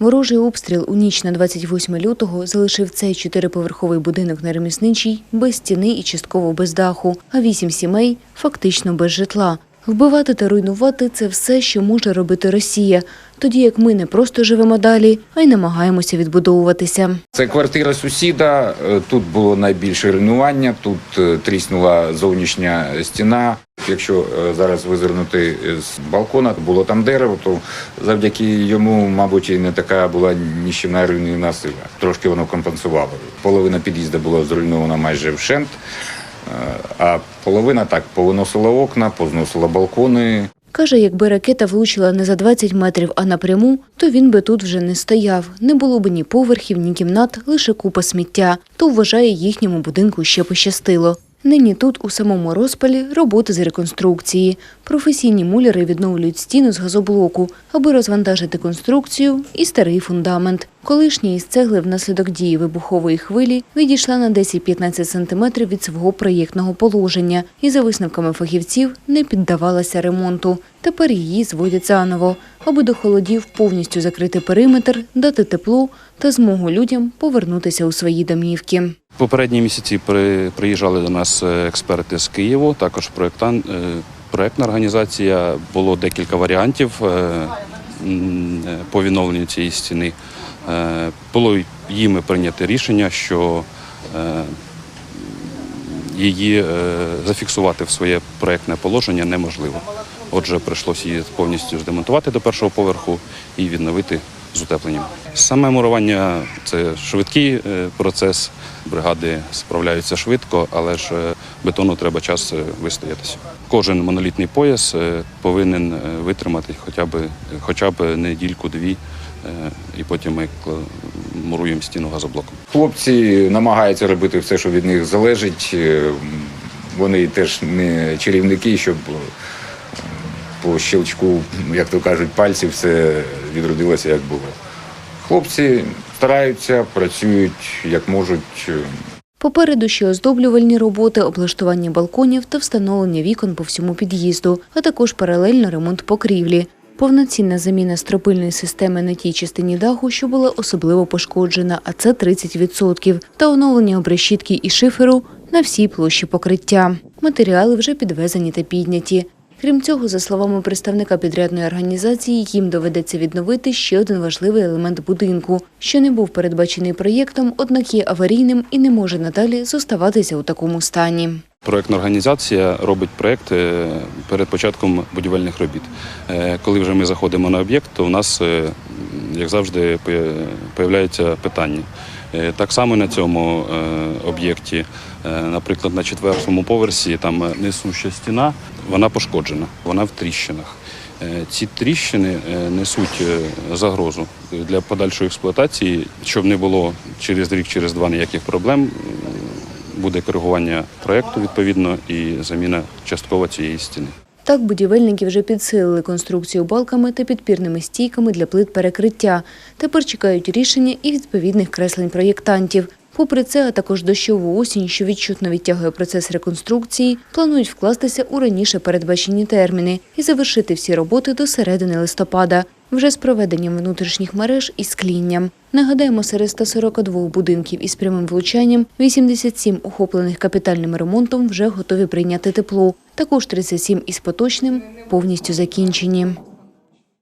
Ворожий обстріл у ніч на 28 лютого залишив цей чотириповерховий будинок на ремісничій без стіни і частково без даху, а вісім сімей фактично без житла. Вбивати та руйнувати це все, що може робити Росія, тоді як ми не просто живемо далі, а й намагаємося відбудовуватися. Це квартира сусіда. е, Тут було найбільше руйнування. Тут е, тріснула зовнішня стіна. Якщо е, зараз визирнути з балкона, було там дерево, то завдяки йому, мабуть, і не така була ніщівна руйнівна сила. Трошки воно компенсувало. Половина під'їзду була зруйнована майже вщент, е, а половина так повиносила окна, позносила балкони. Каже, якби ракета влучила не за 20 метрів, а напряму, то він би тут вже не стояв. Не було б ні поверхів, ні кімнат, лише купа сміття. То вважає, їхньому будинку ще пощастило. Нині тут, у самому розпалі, роботи з реконструкції. Професійні муляри відновлюють стіну з газоблоку, аби розвантажити конструкцію і старий фундамент. Колишня із цегли внаслідок дії вибухової хвилі відійшла на 10-15 сантиметрів від свого проєктного положення і, за висновками фахівців, не піддавалася ремонту. Тепер її зводять заново, аби до холодів повністю закрити периметр, дати тепло та змогу людям повернутися у свої домівки. Попередні місяці при, приїжджали до нас е, експерти з Києву, також проєктан, е, проєктна організація. Було декілька варіантів е, по відновленню цієї стіни. Е, Було їми прийнято рішення, що е, її е, зафіксувати в своє проєктне положення неможливо. Отже, прийшлося її повністю здемонтувати до першого поверху і відновити з утепленням. Саме мурування це швидкий процес. Бригади справляються швидко, але ж бетону треба час вистоятися. Кожен монолітний пояс повинен витримати хоча б, хоча б недільку-дві, і потім ми муруємо стіну газоблоком. Хлопці намагаються робити все, що від них залежить. Е, Вони теж не чарівники, щоб е, по щелчку, як то кажуть, пальців все відродилося, як було. Хлопці стараються, працюють як можуть. е, Попереду ще оздоблювальні роботи, облаштування балконів та встановлення вікон по всьому під'їзду, а також паралельно ремонт покрівлі. Повноцінна заміна стропильної системи на тій частині даху, що була особливо пошкоджена, а це 30%, та оновлення обрешітки і шиферу на всій площі покриття. Матеріали вже підвезені та підняті. Крім цього, за словами представника підрядної організації, їм доведеться відновити ще один важливий елемент будинку, що не був передбачений проєктом, однак є аварійним і не може надалі зоставатися у такому стані. Проектна організація робить проект перед початком будівельних робіт. Е, Коли вже ми заходимо на об'єкт, то у нас, е, як завжди, появляються питання. Е, Так само на цьому об'єкті, наприклад, на четвертому поверсі, там несуща стіна, вона пошкоджена, вона в тріщинах. Ці тріщини несуть загрозу для подальшої експлуатації, щоб не було через рік, через два ніяких проблем буде коригування проєкту відповідно і заміна часткова цієї стіни. Так будівельники вже підсилили конструкцію балками та підпірними стійками для плит перекриття. Тепер чекають рішення і відповідних креслень проєктантів. Попри це, а також дощову осінь, що відчутно відтягує процес реконструкції, планують вкластися у раніше передбачені терміни і завершити всі роботи до середини листопада, вже з проведенням внутрішніх мереж і склінням. Нагадаємо, серед 142 будинків із прямим влучанням 87 охоплених капітальним ремонтом вже готові прийняти тепло. Також 37 із поточним повністю закінчені.